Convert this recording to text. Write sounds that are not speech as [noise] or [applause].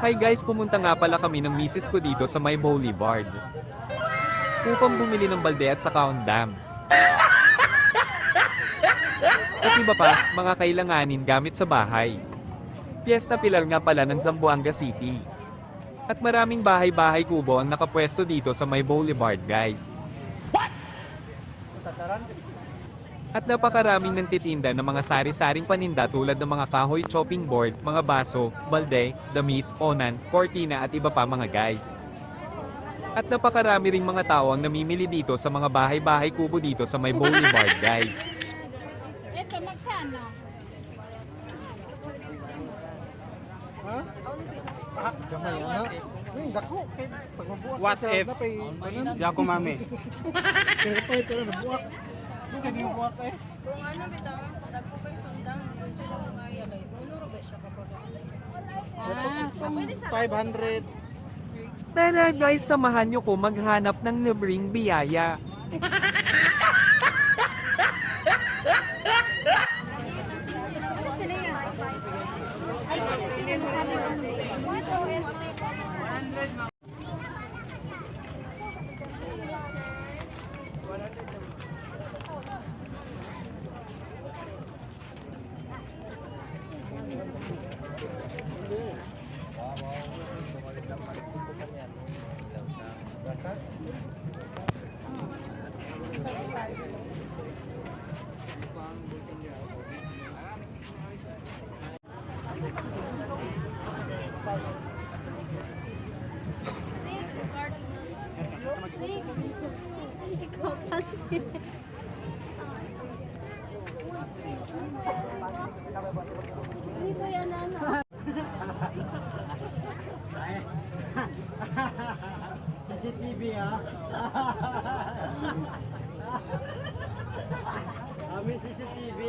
Hi guys, pumunta nga pala kami ng misis ko dito sa may boulevard. Upang bumili ng balde at saka dam. At iba pa, mga kailanganin gamit sa bahay. Fiesta Pilar nga pala ng Zamboanga City. At maraming bahay-bahay kubo ang nakapwesto dito sa may boulevard guys. At napakaraming nagtitinda ng mga sari-saring paninda tulad ng mga kahoy chopping board, mga baso, balde, damit, onan, kortina at iba pa mga guys. At napakarami ring mga tao ang namimili dito sa mga bahay-bahay kubo dito sa may boulevard guys. Ito, magkano? Ha? Ah, gamay. Ay, dako kay pagmabuak. What if? Di ako mami. [laughs] Kaya pa ito na buak. Kung kani buak eh. Kung ano bitaw, dagko kay sundang, medyo lang kaya kay uno ba siya kapag Ah, kung 500. Tara guys, samahan nyo ko maghanap ng libreng biyaya. Ikaw kasi. Hindi ko yan ano. CCTV ha. [laughs] Amin CCTV.